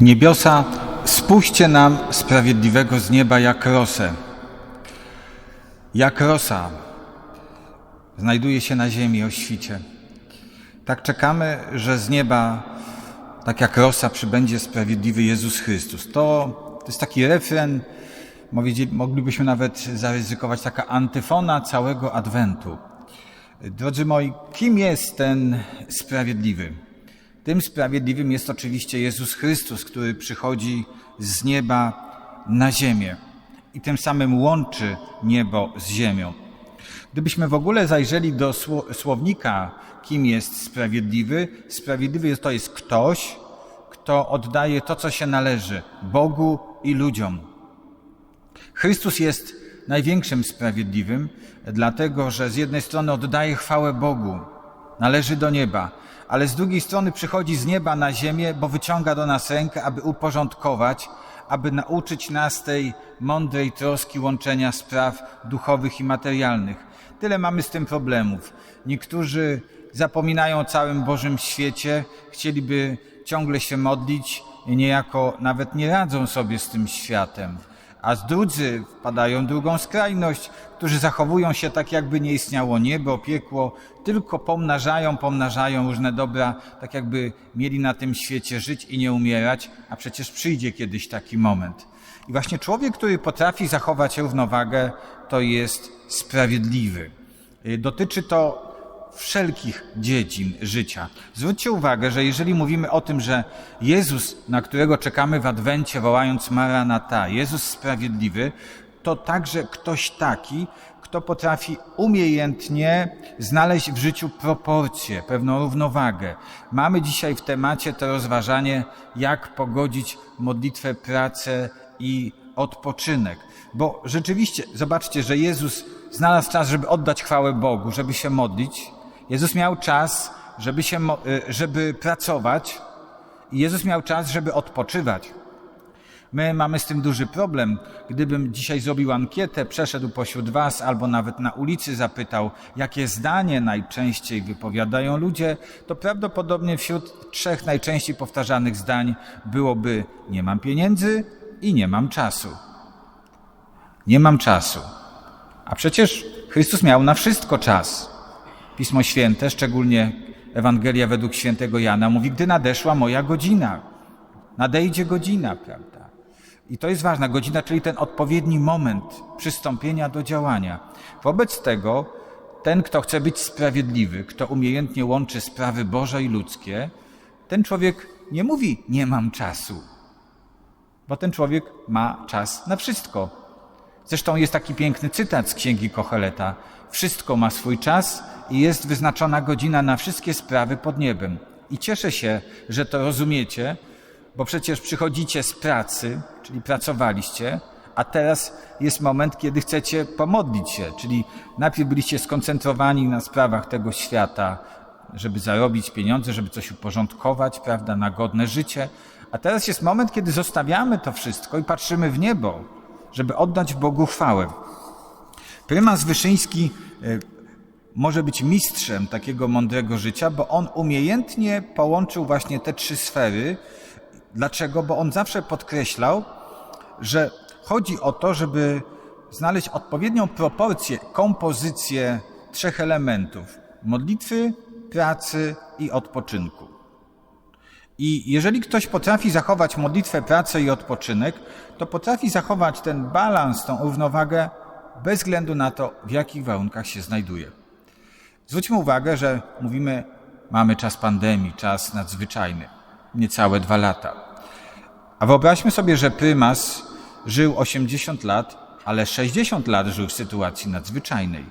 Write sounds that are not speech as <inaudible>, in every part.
Niebiosa, spuśćcie nam sprawiedliwego z nieba jak rosę. Jak rosa znajduje się na ziemi o świcie. Tak czekamy, że z nieba, tak jak rosa, przybędzie sprawiedliwy Jezus Chrystus. To, to jest taki refren, moglibyśmy nawet zaryzykować taka antyfona całego Adwentu. Drodzy moi, kim jest ten sprawiedliwy? Tym sprawiedliwym jest oczywiście Jezus Chrystus, który przychodzi z nieba na ziemię i tym samym łączy niebo z ziemią. Gdybyśmy w ogóle zajrzeli do słownika, kim jest sprawiedliwy, sprawiedliwy to jest ktoś, kto oddaje to, co się należy Bogu i ludziom. Chrystus jest największym sprawiedliwym, dlatego że z jednej strony oddaje chwałę Bogu, należy do nieba, ale z drugiej strony przychodzi z nieba na ziemię, bo wyciąga do nas rękę, aby uporządkować, aby nauczyć nas tej mądrej troski łączenia spraw duchowych i materialnych. Tyle mamy z tym problemów. Niektórzy zapominają o całym Bożym świecie, chcieliby ciągle się modlić, niejako nawet nie radzą sobie z tym światem a drudzy wpadają w drugą skrajność, którzy zachowują się tak, jakby nie istniało niebo, piekło, tylko pomnażają, pomnażają różne dobra, tak jakby mieli na tym świecie żyć i nie umierać, a przecież przyjdzie kiedyś taki moment. I właśnie człowiek, który potrafi zachować równowagę, to jest sprawiedliwy. Dotyczy to wszelkich dziedzin życia. Zwróćcie uwagę, że jeżeli mówimy o tym, że Jezus, na którego czekamy w Adwencie, wołając Maranata, Jezus sprawiedliwy, to także ktoś taki, kto potrafi umiejętnie znaleźć w życiu proporcje, pewną równowagę. Mamy dzisiaj w temacie to rozważanie, jak pogodzić modlitwę, pracę i odpoczynek. Bo rzeczywiście, zobaczcie, że Jezus znalazł czas, żeby oddać chwałę Bogu, żeby się modlić, Jezus miał czas, żeby, się, y, żeby pracować i Jezus miał czas, żeby odpoczywać. My mamy z tym duży problem. Gdybym dzisiaj zrobił ankietę, przeszedł pośród Was albo nawet na ulicy zapytał, jakie zdanie najczęściej wypowiadają ludzie, to prawdopodobnie wśród trzech najczęściej powtarzanych zdań byłoby nie mam pieniędzy i nie mam czasu. Nie mam czasu. A przecież Chrystus miał na wszystko czas. Pismo Święte, szczególnie Ewangelia według świętego Jana, mówi, gdy nadeszła moja godzina. Nadejdzie godzina, prawda? I to jest ważna godzina, czyli ten odpowiedni moment przystąpienia do działania. Wobec tego ten, kto chce być sprawiedliwy, kto umiejętnie łączy sprawy Boże i ludzkie, ten człowiek nie mówi, nie mam czasu, bo ten człowiek ma czas na wszystko. Zresztą jest taki piękny cytat z księgi Kocheleta. Wszystko ma swój czas i jest wyznaczona godzina na wszystkie sprawy pod niebem. I cieszę się, że to rozumiecie, bo przecież przychodzicie z pracy, czyli pracowaliście, a teraz jest moment, kiedy chcecie pomodlić się, czyli najpierw byliście skoncentrowani na sprawach tego świata, żeby zarobić pieniądze, żeby coś uporządkować, prawda, na godne życie, a teraz jest moment, kiedy zostawiamy to wszystko i patrzymy w niebo, żeby oddać Bogu chwałę. Prymas Wyszyński e, może być mistrzem takiego mądrego życia, bo on umiejętnie połączył właśnie te trzy sfery. Dlaczego? Bo on zawsze podkreślał, że chodzi o to, żeby znaleźć odpowiednią proporcję, kompozycję trzech elementów: modlitwy, pracy i odpoczynku. I jeżeli ktoś potrafi zachować modlitwę, pracę i odpoczynek, to potrafi zachować ten balans, tą równowagę bez względu na to, w jakich warunkach się znajduje. Zwróćmy uwagę, że mówimy, mamy czas pandemii, czas nadzwyczajny, niecałe dwa lata. A wyobraźmy sobie, że prymas żył 80 lat, ale 60 lat żył w sytuacji nadzwyczajnej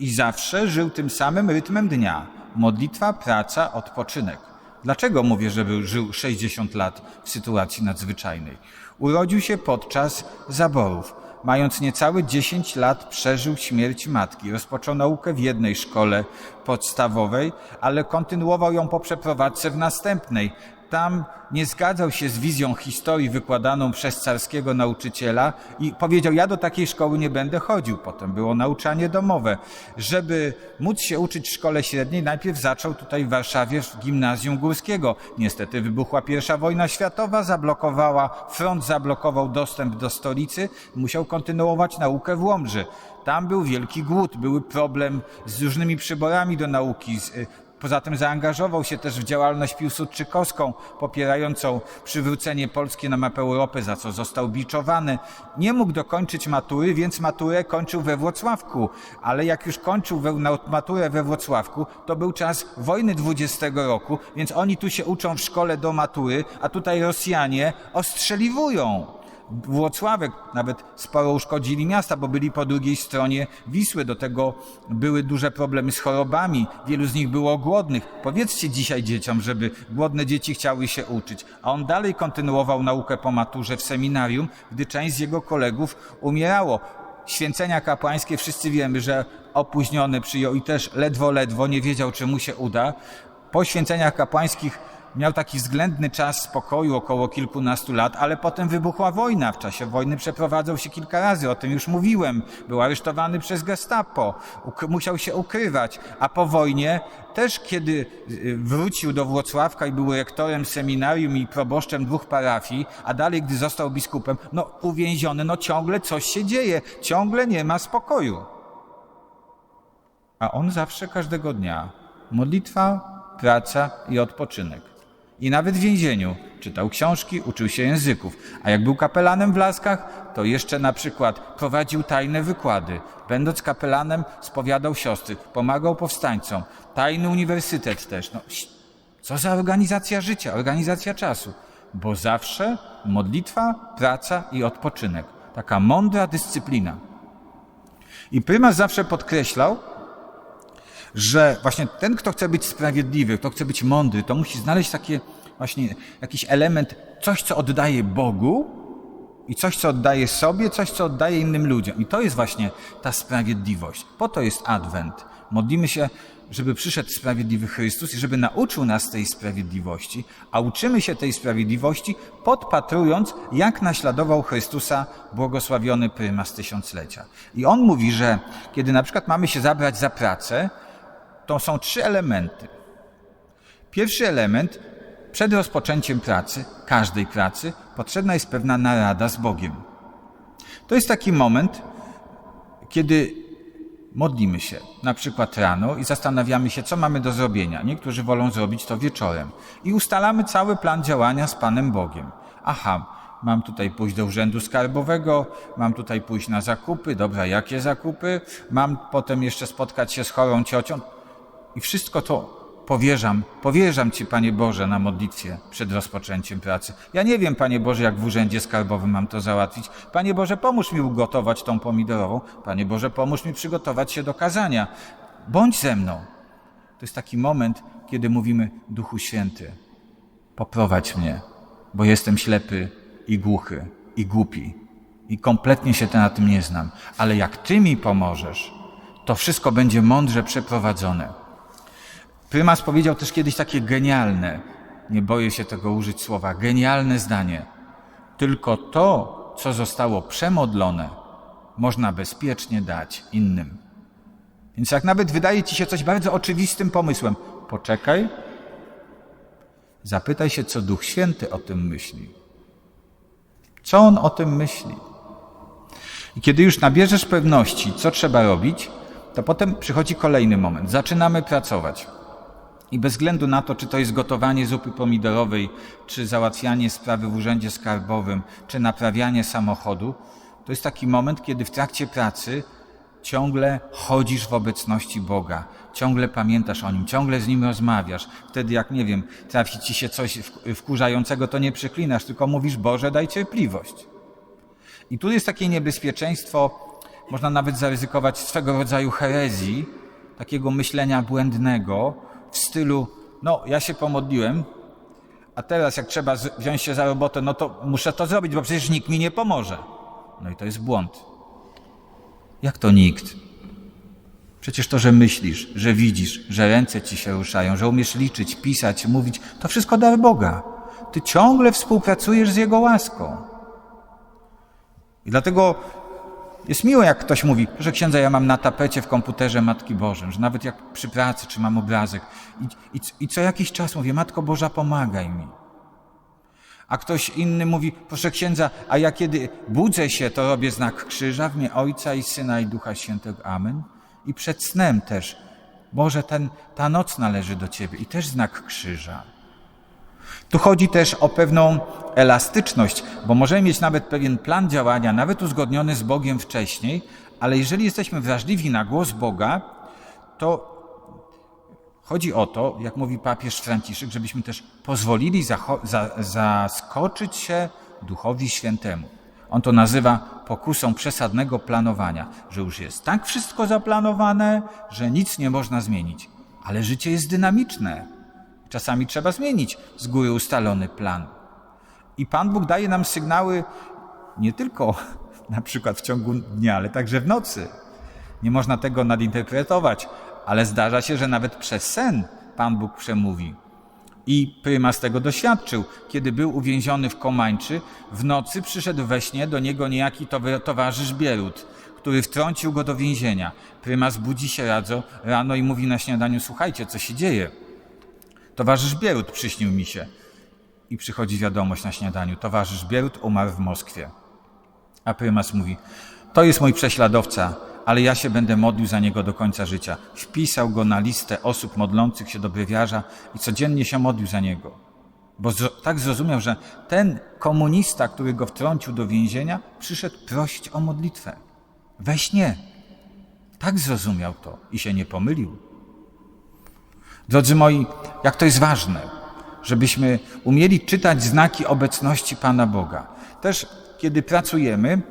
i zawsze żył tym samym rytmem dnia modlitwa, praca, odpoczynek. Dlaczego mówię, że żył 60 lat w sytuacji nadzwyczajnej? Urodził się podczas zaborów mając niecałe 10 lat, przeżył śmierć matki. Rozpoczął naukę w jednej szkole podstawowej, ale kontynuował ją po przeprowadzce w następnej. Tam nie zgadzał się z wizją historii wykładaną przez carskiego nauczyciela i powiedział: Ja do takiej szkoły nie będę chodził. Potem było nauczanie domowe. Żeby móc się uczyć w szkole średniej, najpierw zaczął tutaj w Warszawie w gimnazjum górskiego. Niestety wybuchła pierwsza wojna światowa, zablokowała, front zablokował dostęp do stolicy, musiał kontynuować naukę w Łomży. Tam był wielki głód, były problem z różnymi przyborami do nauki. z- Poza tym zaangażował się też w działalność piłsudczykowską, popierającą przywrócenie Polski na mapę Europy, za co został biczowany. Nie mógł dokończyć matury, więc maturę kończył we Wrocławku. Ale jak już kończył we, maturę we Wrocławku, to był czas wojny 20 roku, więc oni tu się uczą w szkole do matury, a tutaj Rosjanie ostrzeliwują. Włocławek nawet sporo uszkodzili miasta, bo byli po drugiej stronie Wisły. Do tego były duże problemy z chorobami. Wielu z nich było głodnych. Powiedzcie dzisiaj dzieciom, żeby głodne dzieci chciały się uczyć. A on dalej kontynuował naukę po maturze w seminarium, gdy część z jego kolegów umierało. Święcenia kapłańskie wszyscy wiemy, że opóźnione przyjął i też ledwo, ledwo nie wiedział, czy mu się uda. Po święceniach kapłańskich miał taki względny czas spokoju, około kilkunastu lat, ale potem wybuchła wojna. W czasie wojny przeprowadzał się kilka razy, o tym już mówiłem. Był aresztowany przez gestapo, musiał się ukrywać, a po wojnie też, kiedy y, wrócił do Włocławka i był rektorem seminarium i proboszczem dwóch parafii, a dalej, gdy został biskupem, no uwięziony, no ciągle coś się dzieje, ciągle nie ma spokoju. A on zawsze każdego dnia modlitwa, praca i odpoczynek. I nawet w więzieniu czytał książki, uczył się języków. A jak był kapelanem w Laskach, to jeszcze na przykład prowadził tajne wykłady. Będąc kapelanem, spowiadał siostry, pomagał powstańcom. Tajny uniwersytet też. No, co za organizacja życia, organizacja czasu. Bo zawsze modlitwa, praca i odpoczynek. Taka mądra dyscyplina. I prymas zawsze podkreślał, że właśnie ten, kto chce być sprawiedliwy, kto chce być mądry, to musi znaleźć takie właśnie jakiś element, coś, co oddaje Bogu i coś, co oddaje sobie, coś, co oddaje innym ludziom. I to jest właśnie ta sprawiedliwość. Po to jest Adwent. Modlimy się, żeby przyszedł sprawiedliwy Chrystus i żeby nauczył nas tej sprawiedliwości, a uczymy się tej sprawiedliwości podpatrując, jak naśladował Chrystusa błogosławiony prymas tysiąclecia. I on mówi, że kiedy na przykład mamy się zabrać za pracę, to są trzy elementy. Pierwszy element, przed rozpoczęciem pracy, każdej pracy, potrzebna jest pewna narada z Bogiem. To jest taki moment, kiedy modlimy się, na przykład rano i zastanawiamy się, co mamy do zrobienia. Niektórzy wolą zrobić to wieczorem. I ustalamy cały plan działania z Panem Bogiem. Aha, mam tutaj pójść do urzędu skarbowego, mam tutaj pójść na zakupy, dobra, jakie zakupy? Mam potem jeszcze spotkać się z chorą ciocią. I wszystko to powierzam, powierzam Ci, Panie Boże, na modlitwie przed rozpoczęciem pracy. Ja nie wiem, Panie Boże, jak w urzędzie skarbowym mam to załatwić. Panie Boże, pomóż mi ugotować tą pomidorową. Panie Boże, pomóż mi przygotować się do kazania. Bądź ze mną. To jest taki moment, kiedy mówimy, Duchu Święty, poprowadź mnie, bo jestem ślepy i głuchy i głupi i kompletnie się na tym nie znam. Ale jak Ty mi pomożesz, to wszystko będzie mądrze przeprowadzone. Prymas powiedział też kiedyś takie genialne, nie boję się tego użyć słowa, genialne zdanie. Tylko to, co zostało przemodlone, można bezpiecznie dać innym. Więc jak nawet wydaje ci się coś bardzo oczywistym pomysłem, poczekaj, zapytaj się, co Duch Święty o tym myśli. Co on o tym myśli? I kiedy już nabierzesz pewności, co trzeba robić, to potem przychodzi kolejny moment. Zaczynamy pracować. I bez względu na to, czy to jest gotowanie zupy pomidorowej, czy załatwianie sprawy w urzędzie skarbowym, czy naprawianie samochodu, to jest taki moment, kiedy w trakcie pracy ciągle chodzisz w obecności Boga, ciągle pamiętasz o Nim, ciągle z Nim rozmawiasz. Wtedy, jak nie wiem, trafi ci się coś wk- wkurzającego, to nie przyklinasz, tylko mówisz: Boże, daj cierpliwość. I tu jest takie niebezpieczeństwo, można nawet zaryzykować swego rodzaju herezji, takiego myślenia błędnego w stylu, no ja się pomodliłem, a teraz jak trzeba wziąć się za robotę, no to muszę to zrobić, bo przecież nikt mi nie pomoże. No i to jest błąd. Jak to nikt? Przecież to, że myślisz, że widzisz, że ręce ci się ruszają, że umiesz liczyć, pisać, mówić, to wszystko dar Boga. ty ciągle współpracujesz z Jego łaską. I dlatego jest miło, jak ktoś mówi, że księdza, ja mam na tapecie w komputerze Matki Bożej, że nawet jak przy pracy, czy mam obrazek i, i, i co jakiś czas mówię, Matko Boża, pomagaj mi. A ktoś inny mówi, proszę księdza, a ja kiedy budzę się, to robię znak krzyża w imię Ojca i Syna i Ducha Świętego. Amen. I przed snem też. Boże, ten, ta noc należy do Ciebie i też znak krzyża. Tu chodzi też o pewną elastyczność, bo możemy mieć nawet pewien plan działania, nawet uzgodniony z Bogiem wcześniej, ale jeżeli jesteśmy wrażliwi na głos Boga, to chodzi o to, jak mówi papież Franciszek, żebyśmy też pozwolili za, zaskoczyć się Duchowi Świętemu. On to nazywa pokusą przesadnego planowania, że już jest tak wszystko zaplanowane, że nic nie można zmienić. Ale życie jest dynamiczne. Czasami trzeba zmienić z góry ustalony plan. I Pan Bóg daje nam sygnały nie tylko <laughs> na przykład w ciągu dnia, ale także w nocy. Nie można tego nadinterpretować, ale zdarza się, że nawet przez sen Pan Bóg przemówi. I prymas tego doświadczył. Kiedy był uwięziony w Komańczy, w nocy przyszedł we śnie do niego niejaki towarzysz Bierut, który wtrącił go do więzienia. Prymas budzi się rano i mówi na śniadaniu, słuchajcie, co się dzieje? Towarzysz Bierut przyśnił mi się. I przychodzi wiadomość na śniadaniu. Towarzysz Bierut umarł w Moskwie. A prymas mówi, to jest mój prześladowca, ale ja się będę modlił za niego do końca życia. Wpisał go na listę osób modlących się do brewiarza i codziennie się modlił za niego. Bo tak zrozumiał, że ten komunista, który go wtrącił do więzienia, przyszedł prosić o modlitwę. We śnie. Tak zrozumiał to i się nie pomylił. Drodzy moi, jak to jest ważne, żebyśmy umieli czytać znaki obecności Pana Boga. Też kiedy pracujemy,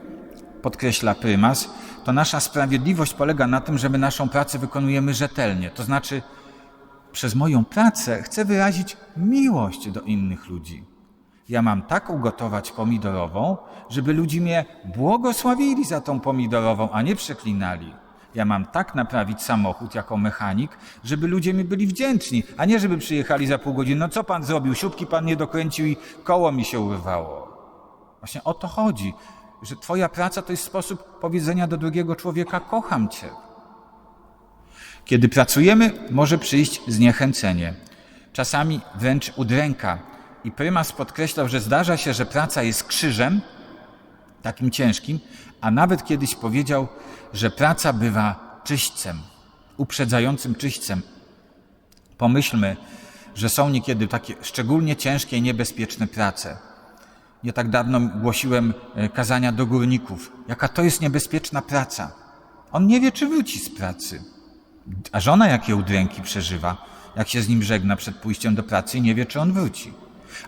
podkreśla prymas, to nasza sprawiedliwość polega na tym, że my naszą pracę wykonujemy rzetelnie. To znaczy, przez moją pracę chcę wyrazić miłość do innych ludzi. Ja mam tak ugotować pomidorową, żeby ludzie mnie błogosławili za tą pomidorową, a nie przeklinali. Ja mam tak naprawić samochód jako mechanik, żeby ludzie mi byli wdzięczni, a nie żeby przyjechali za pół godziny. No co pan zrobił? Siódki pan nie dokręcił i koło mi się urwało. Właśnie o to chodzi, że twoja praca to jest sposób powiedzenia do drugiego człowieka kocham cię. Kiedy pracujemy, może przyjść zniechęcenie. Czasami wręcz udręka. I prymas podkreślał, że zdarza się, że praca jest krzyżem, takim ciężkim, a nawet kiedyś powiedział, że praca bywa czyśćcem, uprzedzającym czyśćcem. Pomyślmy, że są niekiedy takie szczególnie ciężkie i niebezpieczne prace. Nie tak dawno głosiłem e, kazania do górników. Jaka to jest niebezpieczna praca. On nie wie, czy wróci z pracy. A żona jakie udręki przeżywa, jak się z nim żegna przed pójściem do pracy nie wie, czy on wróci.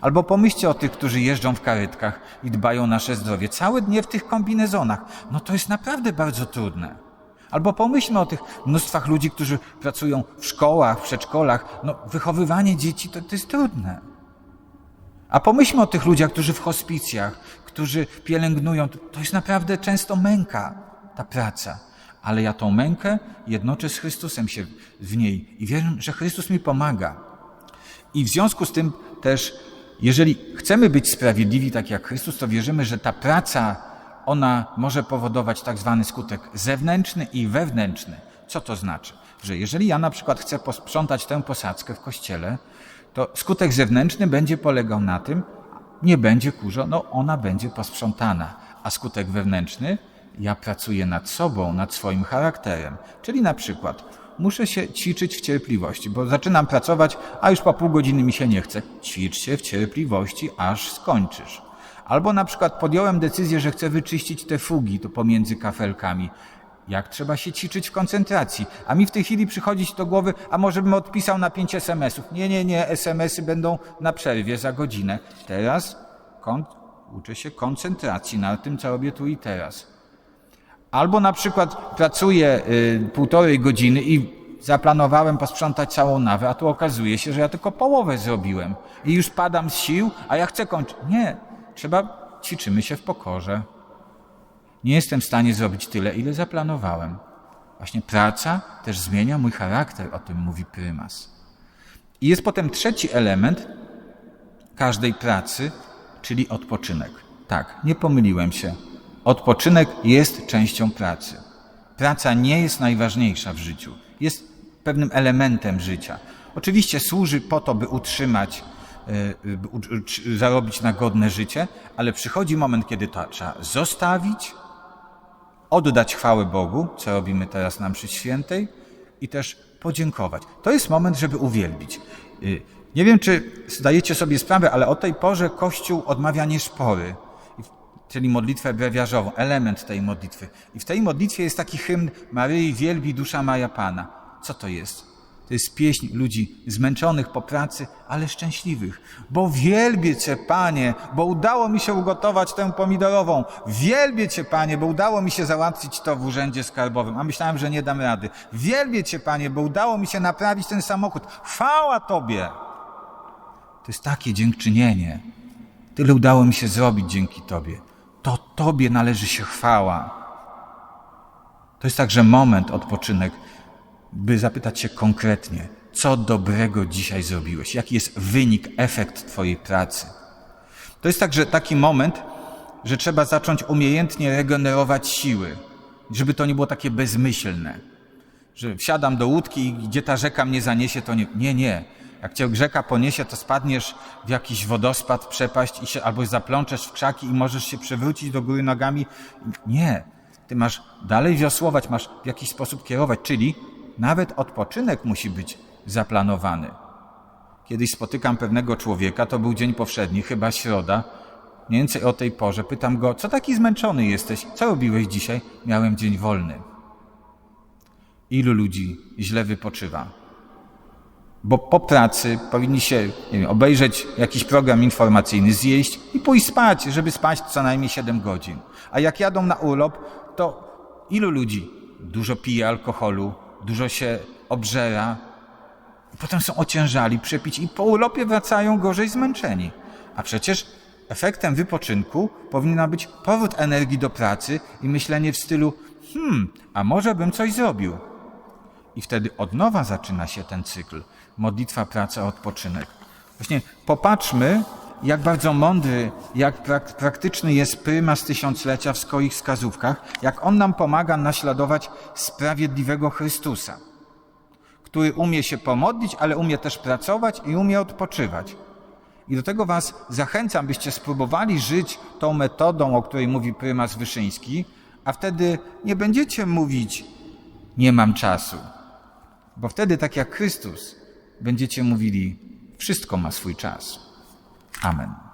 Albo pomyślcie o tych, którzy jeżdżą w karetkach i dbają o nasze zdrowie. Całe dnie w tych kombinezonach. No to jest naprawdę bardzo trudne. Albo pomyślmy o tych mnóstwach ludzi, którzy pracują w szkołach, w przedszkolach. No, wychowywanie dzieci to, to jest trudne. A pomyślmy o tych ludziach, którzy w hospicjach, którzy pielęgnują. To jest naprawdę często męka, ta praca. Ale ja tą mękę jednoczę z Chrystusem się w niej i wierzę, że Chrystus mi pomaga. I w związku z tym też jeżeli chcemy być sprawiedliwi tak jak Chrystus, to wierzymy, że ta praca, ona może powodować tak zwany skutek zewnętrzny i wewnętrzny. Co to znaczy? Że jeżeli ja na przykład chcę posprzątać tę posadzkę w kościele, to skutek zewnętrzny będzie polegał na tym, nie będzie kurzo, no ona będzie posprzątana. A skutek wewnętrzny, ja pracuję nad sobą, nad swoim charakterem. Czyli na przykład muszę się ćwiczyć w cierpliwości, bo zaczynam pracować, a już po pół godziny mi się nie chce. Ćwicz się w cierpliwości, aż skończysz. Albo na przykład podjąłem decyzję, że chcę wyczyścić te fugi tu pomiędzy kafelkami. Jak trzeba się ćwiczyć w koncentracji? A mi w tej chwili przychodzić do głowy, a może bym odpisał na pięć SMS-ów. Nie, nie, nie, SMS-y będą na przerwie za godzinę. Teraz uczę się koncentracji na tym, co robię tu i teraz. Albo na przykład pracuję y, półtorej godziny i zaplanowałem posprzątać całą nawę, a tu okazuje się, że ja tylko połowę zrobiłem i już padam z sił, a ja chcę kończyć. Nie, trzeba, ćwiczymy się w pokorze. Nie jestem w stanie zrobić tyle, ile zaplanowałem. Właśnie praca też zmienia mój charakter, o tym mówi prymas. I jest potem trzeci element każdej pracy, czyli odpoczynek. Tak, nie pomyliłem się. Odpoczynek jest częścią pracy. Praca nie jest najważniejsza w życiu. Jest pewnym elementem życia. Oczywiście służy po to, by utrzymać, u- zarobić na godne życie, ale przychodzi moment, kiedy to trzeba zostawić, oddać chwałę Bogu, co robimy teraz na mszy świętej, i też podziękować. To jest moment, żeby uwielbić. Y, Nie wiem, czy zdajecie sobie sprawę, ale o tej porze Kościół odmawia nieszpory, czyli modlitwę brewiarzową, element tej modlitwy. I w tej modlitwie jest taki hymn Maryi wielbi dusza Maja Pana. Co to jest? To jest pieśń ludzi zmęczonych po pracy, ale szczęśliwych. Bo wielbię Cię, Panie, bo udało mi się ugotować tę pomidorową. Wielbię Cię, Panie, bo udało mi się załatwić to w urzędzie skarbowym, a myślałem, że nie dam rady. Wielbię Cię, Panie, bo udało mi się naprawić ten samochód. Chwała Tobie! To jest takie dziękczynienie. Tyle udało mi się zrobić dzięki Tobie. To Tobie należy się chwała. To jest także moment, odpoczynek, by zapytać się konkretnie, co dobrego dzisiaj zrobiłeś, jaki jest wynik, efekt Twojej pracy. To jest także taki moment, że trzeba zacząć umiejętnie regenerować siły, żeby to nie było takie bezmyślne, że wsiadam do łódki i gdzie ta rzeka mnie zaniesie, to nie. Nie, nie. Jak cię rzeka poniesie, to spadniesz w jakiś wodospad, przepaść i się, albo zaplączesz w krzaki i możesz się przewrócić do góry nogami. Nie. Ty masz dalej wiosłować, masz w jakiś sposób kierować, czyli nawet odpoczynek musi być zaplanowany. Kiedyś spotykam pewnego człowieka, to był dzień powszedni, chyba środa, mniej więcej o tej porze. Pytam go, co taki zmęczony jesteś? Co robiłeś dzisiaj? Miałem dzień wolny. Ilu ludzi źle wypoczywa? Bo po pracy powinni się wiem, obejrzeć jakiś program informacyjny, zjeść i pójść spać, żeby spać co najmniej 7 godzin. A jak jadą na urlop, to ilu ludzi dużo pije alkoholu, dużo się obżera, potem są ociężali, przepić i po urlopie wracają gorzej zmęczeni. A przecież efektem wypoczynku powinna być powrót energii do pracy i myślenie w stylu hmm, a może bym coś zrobił. I wtedy od nowa zaczyna się ten cykl. Modlitwa, praca, odpoczynek. Właśnie popatrzmy, jak bardzo mądry, jak prak- praktyczny jest prymas tysiąclecia w swoich wskazówkach, jak on nam pomaga naśladować sprawiedliwego Chrystusa, który umie się pomodlić, ale umie też pracować i umie odpoczywać. I do tego Was zachęcam, byście spróbowali żyć tą metodą, o której mówi prymas Wyszyński, a wtedy nie będziecie mówić, nie mam czasu. Bo wtedy, tak jak Chrystus, będziecie mówili, wszystko ma swój czas. Amen.